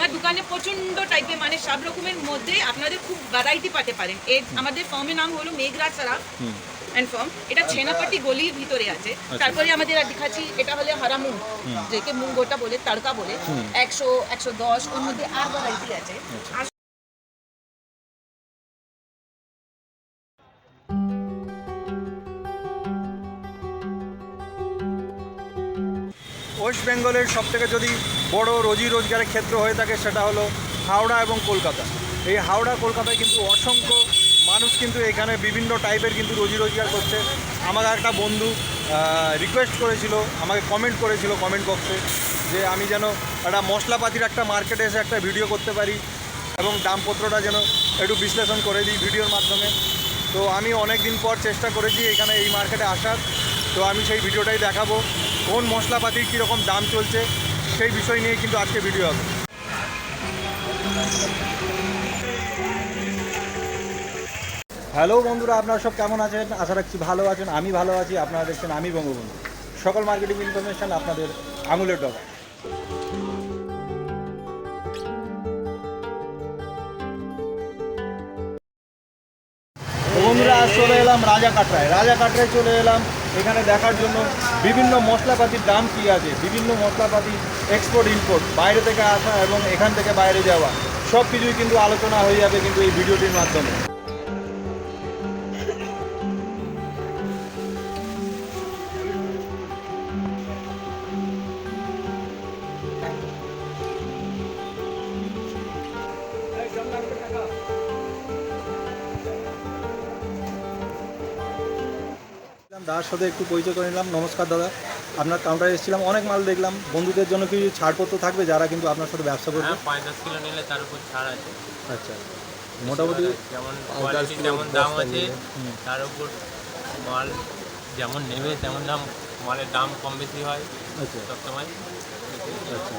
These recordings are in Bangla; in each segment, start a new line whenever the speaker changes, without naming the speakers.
আমার দোকানে প্রচণ্ড টাইপের মানে সব রকমের মধ্যে আপনাদের খুব ভ্যারাইটি পাতে পারেন। এর আমাদের ফার্মের নাম হলো মেঘরাজ সারা অ্যান্ড ফার্ম এটা ছেনাপাটি গলির ভিতরে আছে। তারপরে আমাদের আর দেখাচ্ছি এটা হলে হারা মুগ যেকে মুগ গোটা বলে তাড়কা বলে। একশো একশো দশ ওর মধ্যে আর ভ্যারাইটি আছে।
ওয়েস্ট বেঙ্গলের সব থেকে যদি বড় রোজি রোজগারের ক্ষেত্র হয়ে থাকে সেটা হলো হাওড়া এবং কলকাতা। এই হাওড়া, কলকাতায় কিন্তু অসংখ্য মানুষ কিন্তু এখানে বিভিন্ন টাইপের কিন্তু রোজি রোজগার করছে। আমাকে একটা বন্ধু রিকোয়েস্ট করেছিল, আমাকে কমেন্ট করেছিল কমেন্ট বক্সে যে আমি যেন একটা মশলাপাতির একটা মার্কেটে এসে একটা ভিডিও করতে পারি এবং দামপত্রটা যেন একটু বিশ্লেষণ করে দিই ভিডিওর মাধ্যমে। তো আমি অনেক দিন পর চেষ্টা করেছি এখানে এই মার্কেটে আসার। তো আমি সেই ভিডিওটাই দেখাবো। কোন মশলাপাতির কীরকম দাম চলছে সেই বিষয় নিয়ে কিন্তু আজকে ভিডিও হবে। হ্যালো বন্ধুরা, আপনারা সব কেমন আছেন? আশা রাখছি ভালো আছেন, আমি ভালো আছি, আপনারা দেখছেন আমি বঙ্গবন্ধু। সকল মার্কেটিং ইনফরমেশন আপনাদের আঙুলের ডগা বন্ধুরা, চলে এলাম রাজা কাটরায় রাজা কাটরায় চলে এলাম এখানে দেখার জন্য বিভিন্ন মশলাপাতির দাম কী আছে? বিভিন্ন মশলাপাতি এক্সপোর্ট ইম্পোর্ট বাইরে থেকে আসা এবং এখান থেকে বাইরে যাওয়া সব কিছুই কিন্তু আলোচনা হয়ে যাবে কিন্তু এই ভিডিওটির মাধ্যমে। দাদার সাথে একটু পরিচয় করে নিলাম। নমস্কার দাদা। আপনার কাউন্টারে এসেছিলাম অনেক মাল দেখলাম। বন্ধুদের জন্য কি ছাড়পত্র থাকবে যারা কিন্তু আপনার সাথে ব্যবসা করবে?
হ্যাঁ পাঁচ দশ কিলো নিলে তার উপর ছাড় আছে।
আচ্ছা। মোটামুটি
যেমন কোয়ালিটি যেমন দাম আছে তার উপর মাল যেমন নেবে তেমন দাম মালের দাম কম বেশি হয়।
আচ্ছা।
সবসময়
আচ্ছা।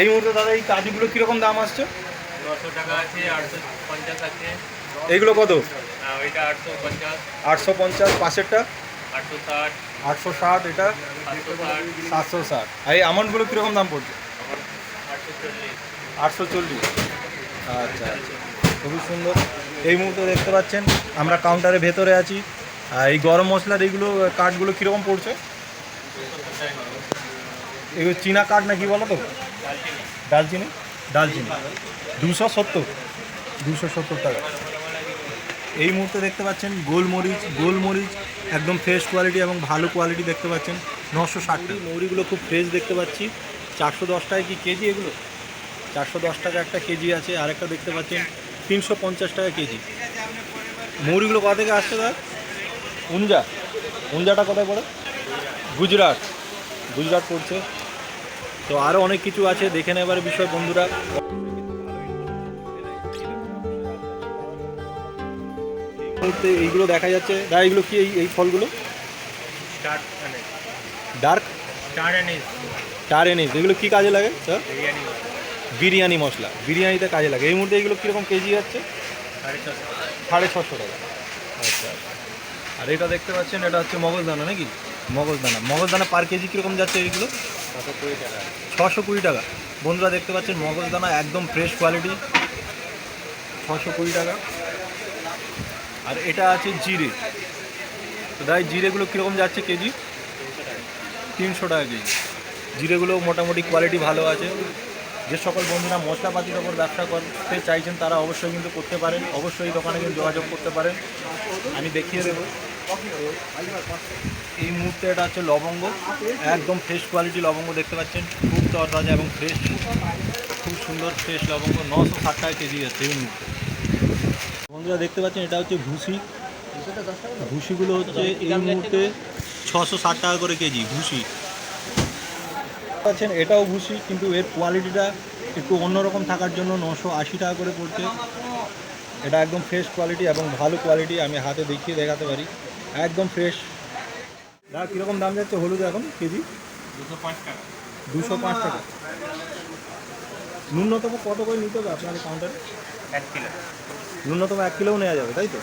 এই মুহূর্তে দাদা এই কাজুগুলো কীরকম দাম আসছে?
নশো টাকা আছে আটশো পঞ্চাশ আছে।
এইগুলো কত?
আটশো পঞ্চাশ।
পাশেরটা?
আটশো ষাট।
এটা?
সাতশো ষাট।
আর এই আমন্ডগুলো কীরকম দাম পড়ছে?
আটশো চল্লিশ।
আচ্ছা আচ্ছা খুবই সুন্দর। এই মুহূর্তে দেখতে পাচ্ছেন আমরা কাউন্টারের ভেতরে আছি। আর এই গরম মশলার এইগুলো কাঠগুলো কীরকম পড়ছে? এগুলো চীনা কাঠ না কি বলো তো? ডালচিনি? ডালচিনি। দুশো সত্তর। দুশো সত্তর টাকা। এই মুহূর্তে দেখতে পাচ্ছেন গোলমরিচ গোলমরিচ একদম ফ্রেশ কোয়ালিটি এবং ভালো কোয়ালিটি দেখতে পাচ্ছেন। নশো ষাট মৌরিগুলো খুব ফ্রেশ দেখতে পাচ্ছি। চারশো দশ টাকা কি কেজি এগুলো? চারশো দশ টাকা একটা কেজি আছে আরেকটা দেখতে পাচ্ছেন তিনশো পঞ্চাশ টাকা কেজি। মৌরিগুলো কোথা থেকে আসছে দাদা? উঞ্জা উঞ্জাটা কোথায় পড়ে? গুজরাট। গুজরাট পড়ছে। তো আরও অনেক কিছু আছে দেখে নেবার বিষয় বন্ধুরা। এই এইগুলো দেখা যাচ্ছে। দাদা এইগুলো কি এই ফলগুলো? ডার্ক চার এনিস এগুলো কি কাজে লাগে স্যার
বিরিয়ানি
মশলা। বিরিয়ানিতে কাজে লাগে। এই মুহূর্তে এগুলো কীরকম কেজি যাচ্ছে?
সাড়ে ছশো।
টাকা। আচ্ছা আচ্ছা। আর এটা দেখতে পাচ্ছেন এটা হচ্ছে মগজদানা নাকি? মগজদানা। মগজদানা পার কেজি কীরকম যাচ্ছে এইগুলো
ছশো কুড়ি টাকা।
ছশো কুড়ি টাকা। বন্ধুরা দেখতে পাচ্ছেন মগজদানা একদম ফ্রেশ কোয়ালিটি ছশো কুড়ি টাকা। আর এটা আছে জিরে। তো দাই জিরেগুলো কীরকম যাচ্ছে কেজি? তিনশো টাকা কেজি। জিরেগুলো মোটামুটি কোয়ালিটি ভালো আছে। যে সকল বন্ধুরা মশলাপাতির ওপর ব্যবসা করতে চাইছেন, তারা অবশ্যই কিন্তু করতে পারেন। অবশ্যই দোকানে কিন্তু যোগাযোগ করতে পারেন। আমি দেখিয়ে দেবো। এই মুহূর্তে এটা হচ্ছে লবঙ্গ। একদম ফ্রেশ কোয়ালিটি লবঙ্গ দেখতে পাচ্ছেন। খুব তরতাজা এবং ফ্রেশ খুব সুন্দর ফ্রেশ লবঙ্গ। নশো ষাট টাকা কেজি আছে এই মুহূর্তে। বন্ধুরা দেখতে পাচ্ছেন এটা হচ্ছে ভুসি। ভুসিগুলো হচ্ছে এই মুহূর্তে ছশো ষাট টাকা করে কেজি ভুসি। পাচ্ছেন এটাও ভুসি কিন্তু এর কোয়ালিটিটা একটু অন্যরকম থাকার জন্য নশো আশি টাকা করে পড়ছে। এটা একদম ফ্রেশ কোয়ালিটি এবং ভালো কোয়ালিটি আমি হাতে দেখিয়ে দেখাতে পারি। একদম ফ্রেশ দাদা কীরকম দাম যাচ্ছে হলুদ এখন কেজি?
দুশো পাঁচ টাকা।
দুশো পাঁচ টাকা। ন্যূনতম কত করে নিতে হবে আপনার কাউন্টারে
এক কিলো।
ন্যূনতম এক কিলোও নেওয়া যাবে, তাই তো?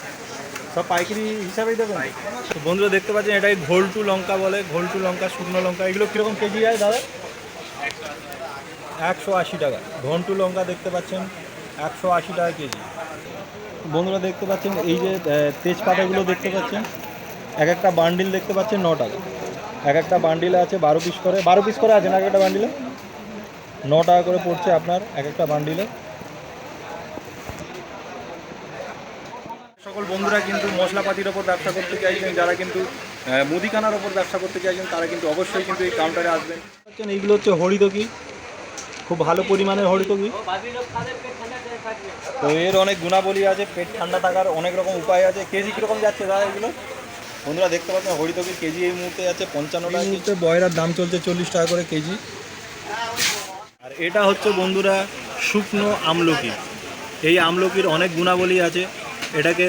সব পাইকারি হিসাবেই দেবেন? তো বন্ধুরা দেখতে পাচ্ছেন, এটাই ঘোলটু লঙ্কা বলে, ঘোলটু লঙ্কা, শুকনো লঙ্কা, এগুলো কীরকম কেজি যায় দাদা? একশো আশি টাকা। ঘন্টু লঙ্কা দেখতে পাচ্ছেন, একশো আশি টাকা কেজি। বন্ধুরা দেখতে পাচ্ছেন, এই যে তেজপাতাগুলো দেখতে পাচ্ছেন, এক একটা বান্ডিল দেখতে পাচ্ছেন ন টাকা এক একটা বান্ডিলে আছে বারো পিস করে, বারো পিস করে আছে না এক একটা বান্ডিলে? ন টাকা করে পড়ছে আপনার এক একটা বান্ডিলে। সকল বন্ধুরা কিন্তু মশলাপাতির ওপর ব্যবসা করতে চাইছেন যারা কিন্তু মুদিখানার ওপর ব্যবসা করতে চাইছেন তারা কিন্তু অবশ্যই কিন্তু এই কাউন্টারে আসবেন। হচ্ছেন এইগুলো হচ্ছে হরিদকি খুব ভালো পরিমাণের হরিদকি তো এর অনেক গুণাবলী আছে পেট ঠান্ডা থাকার অনেক রকম উপায় আছে। কেজি কীরকম যাচ্ছে দাদা এগুলো? বন্ধুরা দেখতে পাচ্ছেন হরিদকির কেজি এই মুহূর্তে যাচ্ছে পঞ্চান্ন টাকা মুহূর্তে বয়রার দাম চলছে চল্লিশ টাকা করে কেজি। আর এটা হচ্ছে বন্ধুরা শুকনো আমলকি। এই আমলকির অনেক গুণাবলী আছে। এটাকে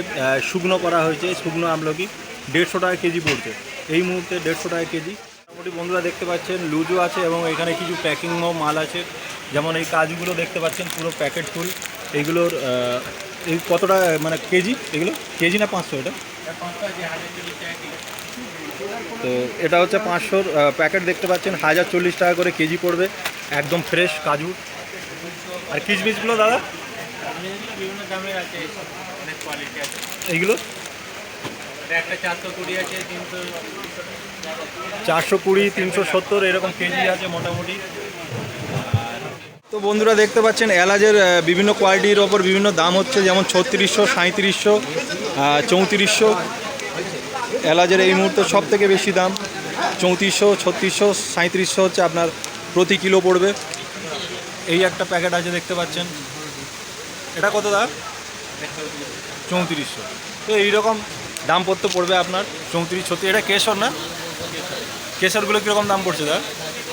শুকনো করা হয়েছে, শুকনো আমলকি, দেড়শো টাকা কেজি পড়ছে। এই মুহূর্তে দেড়শো টাকা কেজি। মোটামুটি বন্ধুরা দেখতে পাচ্ছেন লুজো আছে এবং এখানে কিছু প্যাকিংও মাল আছে। যেমন এই কাজগুলো দেখতে পাচ্ছেন, পুরো প্যাকেট ফুল। এইগুলোর এই কতটা মানে কেজি? এগুলো? কেজি না পাঁচশো এটা? তো এটা হচ্ছে পাঁচশোর প্যাকেট দেখতে পাচ্ছেন, হাজার চল্লিশ টাকা করে কেজি পড়বে। একদম ফ্রেশ কাজু। আর কিচমিচগুলো দাদা? এইগুলো?
চারশো কুড়ি, তিনশো
চারশো কুড়ি তিনশো সত্তর, এরকম কেজি আছে মোটামুটি। তো বন্ধুরা দেখতে পাচ্ছেন, এলাচের বিভিন্ন কোয়ালিটির ওপর বিভিন্ন দাম হচ্ছে, যেমন ছত্রিশশো সাঁত্রিশশো চৌত্রিশশো। এলাচের এই মুহূর্তে সব থেকে বেশি দাম, চৌত্রিশশো, ছত্রিশশো সাঁত্রিশশো হচ্ছে আপনার প্রতি কিলো পড়বে। এই একটা প্যাকেট আছে, দেখতে পাচ্ছেন। এটা কত দাম? চৌত্রিশশো। তো এইরকম দাম পড়তে পড়বে আপনার চৌত্রিশ ছত্রিশ। এটা কেশর না? কেশরগুলো কীরকম দাম পড়ছে দাদা?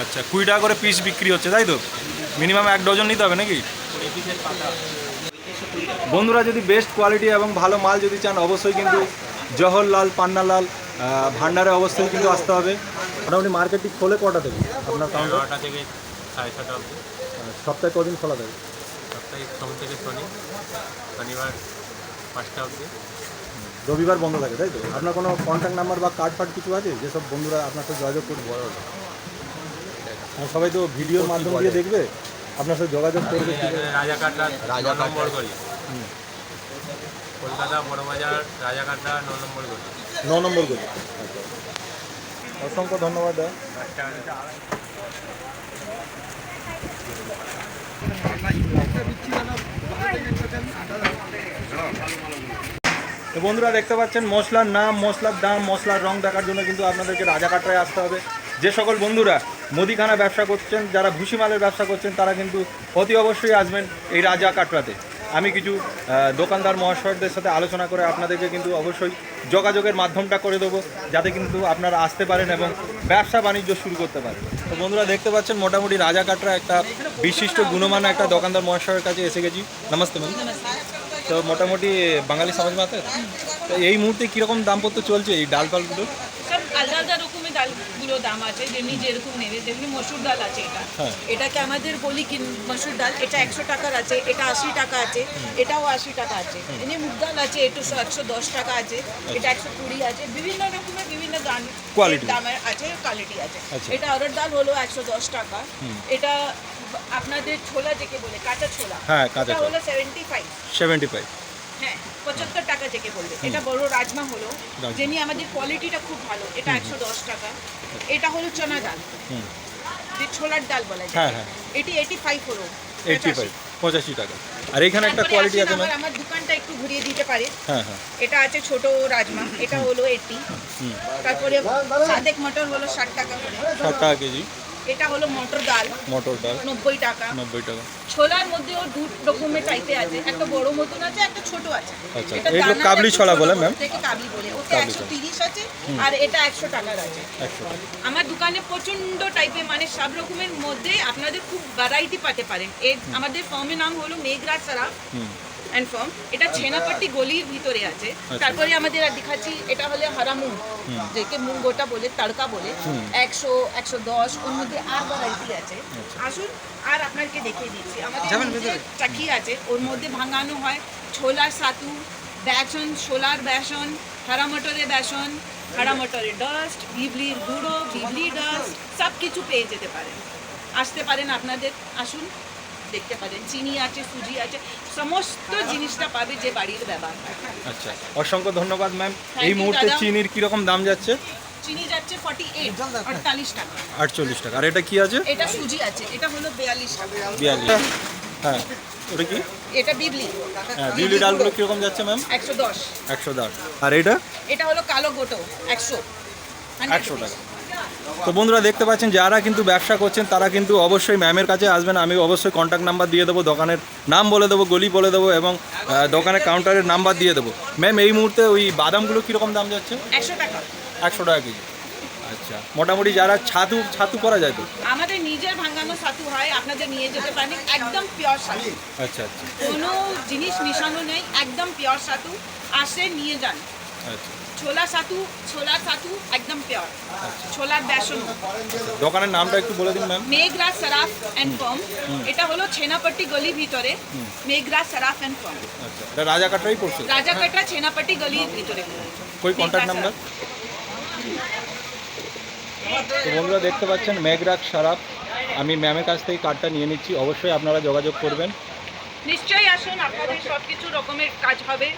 আচ্ছা কুড়ি টাকা করে পিস বিক্রি হচ্ছে তাই তো? মিনিমাম এক ডজন নিতে হবে নাকি? বন্ধুরা যদি বেস্ট কোয়ালিটি এবং ভালো মাল যদি চান অবশ্যই কিন্তু জহরলাল পান্নালাল ভান্ডারে অবশ্যই কিন্তু আসতে হবে। মোটামুটি মার্কেটটি খোলে কটা থেকে আপনার
থেকে সাড়ে ছটা
সপ্তাহে কদিন খোলা থাকে?
সপ্তাহে সোম থেকে শনি শনিবার পাঁচটা অবধি।
রবিবার বন্ধ থাকে তাই তো? আপনার কোনো কন্ট্যাক্ট নাম্বার বা কার্ড ফার্ড কিছু আছে? যেসব বন্ধুরা আপনার সাথে যোগাযোগ করবে? আর সবাই তো ভিডিওর মাধ্যম দিয়ে দেখবে। আপনার সাথে যোগাযোগ করবে করে?
রাজা নম্বর গলি। কলকাতা বড়বাজার রাজাকাটরা ন নম্বর গলি।
ন নম্বর গলি। অসংখ্য ধন্যবাদ তো বন্ধুরা দেখতে পাচ্ছেন, মশলার নাম, মশলার দাম, মশলার রং দেখার জন্য কিন্তু আপনাদেরকে রাজাকাটরায় আসতে হবে। যে সকল বন্ধুরা মুদিখানা ব্যবসা করছেন, যারা ভুসিমালের ব্যবসা করছেন, তারা কিন্তু অতি অবশ্যই আসবেন এই রাজা কাটরাতে আমি কিছু দোকানদার মহাশয়দের সাথে আলোচনা করে আপনাদেরকে কিন্তু অবশ্যই যোগাযোগের মাধ্যমটা করে দেবো, যাতে কিন্তু আপনারা আসতে পারেন এবং ব্যবসা বাণিজ্য শুরু করতে পারেন। তো বন্ধুরা, দেখতে পাচ্ছেন মোটামুটি রাজা কাটরা একটা বিশিষ্ট গুণমান একটা দোকানদার মহাশয়ের কাছে এসে গেছি। নমস্তে ম্যাম তো মোটামুটি বাঙালি সমাজ মাতে তো এই মুহূর্তে কীরকম দাম চলছে এই ডাল ফালগুলো
সব আলাদা আলাদা রকমের ডালগুলো দাম আছে যেমনি যেরকম নেবে যেমনি মসুর ডাল আছে এটা।
হ্যাঁ।
এটাকে আমাদের বলি কি মসুর ডাল এটা একশো টাকার আছে এটা আশি টাকা আছে এটাও আশি টাকা আছে। এমনি মুগ ডাল আছে একটু একশো দশ টাকা আছে এটা একশো কুড়ি আছে বিভিন্ন রকমের বিভিন্ন দাম। দামের আছে কোয়ালিটি আছে।
আচ্ছা।
এটা অরড় ডাল হলো একশো দশ টাকা। এটা আপনাদের ছোলা যেকে বলে কাঁচা ছোলা।
হ্যাঁ, কাঁচা ছোলা।
হলো সেভেন্টি ফাইভ
সেভেন্টি ফাইভ
হ্যাঁ পঁচাত্তর টাকা যেকে বলবে। এটা বড় রাজমা হলো। যেমনি আমাদের কোয়ালিটিটা খুব ভালো এটা একশো দশ টাকা। এটা হলো চনা ডাল। যে ছোলার ডাল বলা
হ্যাঁ,
যায়।
হ্যাঁ।
এটি এইটি ফাইভ হলো।
ফাইভ পঁচাশি। টাকা। আর এখানে একটা কোয়ালিটি আছে
আমার আমার দোকানটা একটু ঘুরিয়ে দিতে পারে।
হ্যাঁ হ্যাঁ।
এটা আছে ছোট রাজমা এটা হলো
হুম।
তারপরে সাদেক মটর হলো ষাট টাকা করে।
টাকা কেজি।
এটা হলো মটর ডাল।
মটর ডাল।
নব্বই টাকা।
নব্বই টাকা।
ছোলার মধ্যেও দু রকমের টাইপে আছে। একটা বড় মতন আছে একটা ছোট আছে।
আচ্ছা,
এটা
এইগুলো কাবলি ছোলা বলে, ম্যাম?
থেকে কাবলি বলে। ওতে একশো তিরিশ আছে আর এটা একশো টাকার আছে। আমার দোকানে প্রচণ্ড টাইপের মানে সব রকমের মধ্যে আপনাদের খুব ভ্যারাইটি পাতে পারেন। এর আমাদের ফার্মের নাম হলো মেঘরাজ সারা অ্যান্ড ফার্ম এটা ছেনাপট্টি গলির ভিতরে আছে। তারপরে আমাদের আর দেখাচ্ছি এটা হলে হারা মুগ যেকে মুগ গোটা বলে তড়কা বলে। একশো একশো দশ ওর মধ্যে আর ভ্যারাইটি আছে। আসুন আর আপনাকে দেখিয়ে দিচ্ছি। আমাদের চাকি আছে ওর মধ্যে ভাঙানো হয়। ছোলার সাতু বেসন ছোলার বেসন হারা মটরের বেসন হারা মটরের ডাস্ট বিবলির গুঁড়ো বিবলি ডাস্ট সব কিছু পেয়ে যেতে পারেন। আসতে পারেন আপনাদের। আসুন দেখতে পারেন চিনি আছে সুজি আছে সমস্ত জিনিসটা পাবে যে বাড়ির ব্যবহার।
আচ্ছা অসংখ্য ধন্যবাদ ম্যাম এই মুহূর্তে। চিনির কীরকম দাম যাচ্ছে?
চিনি যাচ্ছে ফর্টি এইট আটতাল্লিশ টাকা।
আটচল্লিশ টাকা। আর এটা কি আছে?
এটা সুজি আছে এটা হলো বিয়াল্লিশ টাকা।
বিয়াল্লিশ। হ্যাঁ ওটা কি?
এটা বিবলি।
হ্যাঁ বিউলি ডালগুলো কীরকম যাচ্ছে ম্যাম
একশো দশ।
একশো দশ। আর এটা
এটা হলো কালো গোটো একশো।
একশো টাকা। তো বন্ধুরা দেখতে পাচ্ছেন যারা কিন্তু ব্যবসা করছেন তারা কিন্তু অবশ্যই ম্যামের কাছে আসবেন। আমি অবশ্যই কন্ট্যাক্ট নাম্বার দিয়ে দেবো দোকানের নাম বলে দেবো গলি বলে দেবো এবং দোকানের কাউন্টারের নাম্বার দিয়ে দেবো। ম্যাম এই মুহূর্তে ওই বাদামগুলো কীরকম দাম যাচ্ছে?
একশো টাকা।
একশো টাকা কেজি। আচ্ছা মোটামুটি যারা ছাতু ছাতু করা যায় তো?
আমাদের নিজের ভাঙানো ছাতু হয় আপনাদের নিয়ে যেতে পারেন একদম পিওর ছাতু।
আচ্ছা আচ্ছা।
কোনো জিনিস মিশানো নেই একদম পিওর ছাতু আসে নিয়ে যান। ছোলা ছাতু ছোলার ছাতু একদম পিওর ছোলার বেসন।
দোকানের নামটা একটু বলে দিন ma'am
Meghraj Saraf and firm এটা হলো ছেনাপট্টি ভিতরে মেঘরাজ সারাফ অ্যান্ড ফার্ম
আচ্ছা। এটা রাজাকাটাই পড়ছে।
রাজাকাটা ছেনাপট্টি গলির ভিতরে।
কই কন্ট্যাক্ট নাম্বার তো বন্ধুরা দেখতে পাচ্ছেন মেঘরাজ সারাপ আমি ম্যামের কাছ থেকে কার্ডটা নিয়ে নিচ্ছি। অবশ্যই আপনারা যোগাযোগ করবেন।
নিশ্চয়ই আসুন। আপনাদের সব কিছু রকমের কাজ হবে।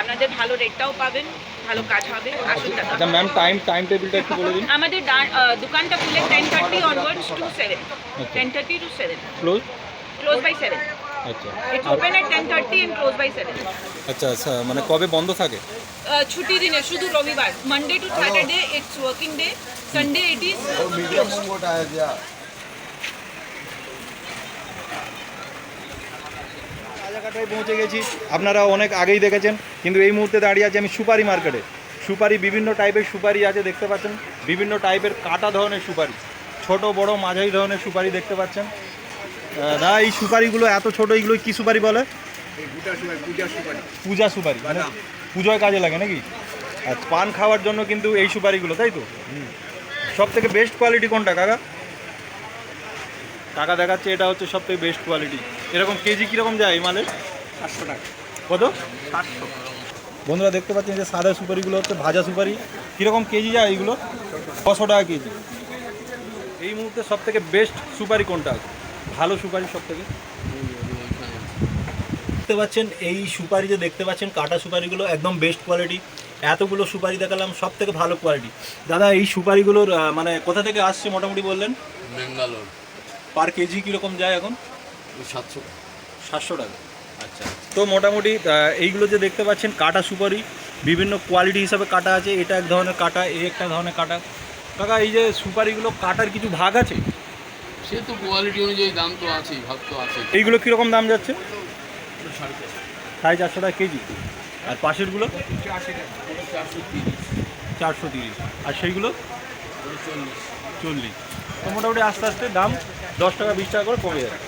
আপনাদের ভালো রেটটাও পাবেন। ভালো কাজ হবে আসুন দাদা
ম্যাম টাইম টাইম টেবিলটা একটু বলে দিন।
আমাদের দোকানটা খুলে ten thirty onwards to seven ten thirty to seven
close
close by seven
আচ্ছা।
It's open at close by seven
আচ্ছা আচ্ছা মানে কবে বন্ধ থাকে?
ছুটি দিনে শুধু রবিবার। Monday to Saturday it's working day Sunday it is
রাজাকাটায় পৌঁছে গেছি। আপনারা অনেক আগেই দেখেছেন। কিন্তু এই মুহূর্তে দাঁড়িয়ে আছি আমি সুপারি মার্কেটে। সুপারি বিভিন্ন টাইপের সুপারি আছে দেখতে পাচ্ছেন। বিভিন্ন টাইপের কাটা ধরনের সুপারি। ছোট বড় মাঝারি ধরনের সুপারি দেখতে পাচ্ছেন। না এই সুপারিগুলো এত ছোট এইগুলো কি সুপারি বলে? পূজা সুপারি। মানে পুজোয় কাজে লাগে নাকি? আচ্ছা পান খাওয়ার জন্য কিন্তু এই সুপারিগুলো তাই তো? সব থেকে বেস্ট কোয়ালিটি কোনটা কাকা? টাকা দেখাচ্ছে এটা হচ্ছে সব থেকে বেস্ট কোয়ালিটি এরকম কেজি কীরকম যায় এই মালের? সাতশো টাকা। কত? সাতশো। বন্ধুরা দেখতে পাচ্ছেন যে সাদা সুপারিগুলো হচ্ছে ভাজা সুপারি। কীরকম কেজি যায় এইগুলো? ছশো টাকা কেজি। এই মুহূর্তে সব থেকে বেস্ট সুপারি কোনটা আছে? ভালো সুপারি সব থেকে দেখতে পাচ্ছেন এই সুপারি যে দেখতে পাচ্ছেন কাটা সুপারিগুলো একদম বেস্ট কোয়ালিটি এতগুলো সুপারি দেখালাম সব থেকে ভালো কোয়ালিটি দাদা এই সুপারিগুলোর মানে কোথা থেকে আসছে মোটামুটি বললেন?
ব্যাঙ্গালোর
পার কেজি কীরকম যায় এখন?
সাতশো।
সাতশো টাকা। আচ্ছা। তো মোটামুটি এইগুলো যে দেখতে পাচ্ছেন কাটা সুপারি বিভিন্ন কোয়ালিটি হিসাবে কাটা আছে। এটা এক ধরনের কাটা এই একটা ধরনের কাটা। কাকা এই যে সুপারিগুলো কাটার কিছু ভাগ আছে?
সে তো কোয়ালিটি অনুযায়ী দাম তো আছেই ভাব তো আছে
এইগুলো কীরকম দাম যাচ্ছে?
সাড়ে চারশো।
টাকা কেজি। আর পাশেরগুলো?
চারশো তিরিশ।
চারশো তিরিশ। আর সেইগুলো?
চল্লিশ।
চল্লিশ। তো মোটামুটি আস্তে আস্তে দাম দশ টাকা বিশ টাকা করে কমে যাবে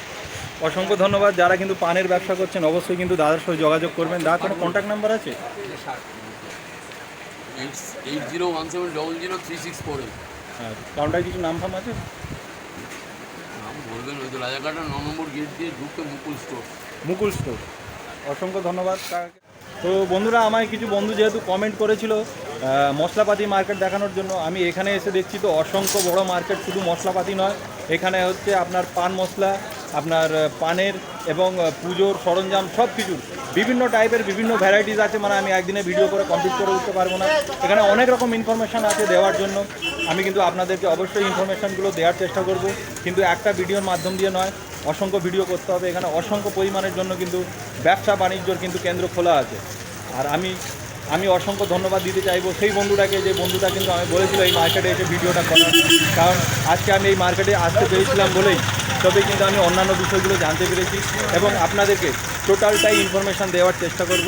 অসংখ্য ধন্যবাদ। যারা কিন্তু পানের ব্যবসা করছেন অবশ্যই কিন্তু দাদার সঙ্গে যোগাযোগ করবেন। দাদা কোনো কন্ট্যাক্ট নাম্বার আছে?
Eight zero one seven double zero three six four eight.
হ্যাঁ কাউন্টারে কিছু নাম ফাম আছে?
নাম বলবেন ওই তো রাজাঘাটা ন নম্বর গেট দিয়ে ঢুকতে মুকুল স্টোর
মুকুল স্টোর অসংখ্য ধন্যবাদ। তো বন্ধুরা আমায় কিছু বন্ধু যেহেতু কমেন্ট করেছিল মশলাপাতি মার্কেট দেখানোর জন্য আমি এখানে এসে দেখছি তো অসংখ্য বড় মার্কেট শুধু মশলাপাতি নয়। এখানে হচ্ছে আপনার পান মশলা আপনার পানের এবং পুজোর সরঞ্জাম সব কিছুর বিভিন্ন টাইপের বিভিন্ন ভ্যারাইটিস আছে মানে আমি একদিনে ভিডিও করে কমপ্লিট করে উঠতে পারব না। এখানে অনেক রকম ইনফরমেশান আছে দেওয়ার জন্য। আমি কিন্তু আপনাদেরকে অবশ্যই ইনফরমেশানগুলো দেওয়ার চেষ্টা করব। কিন্তু একটা ভিডিওর মাধ্যম দিয়ে নয়, অসংখ্য ভিডিও করতে হবে। এখানে অসংখ্য পরিমাণের জন্য কিন্তু ব্যবসা বাণিজ্যর কিন্তু কেন্দ্র খোলা আছে। আর আমি আমি অসংখ্য ধন্যবাদ দিতে চাইব সেই বন্ধুটাকে, যে বন্ধুটা কিন্তু আমি বলেছিল এই মার্কেটে এসে ভিডিওটা করার। কারণ আজকে আমি এই মার্কেটে আসতে পেরেছিলাম বলেই তবেই কিন্তু আমি অন্যান্য বিষয়গুলো জানতে পেরেছি এবং আপনাদেরকে টোটালটাই ইনফরমেশান দেওয়ার চেষ্টা করব।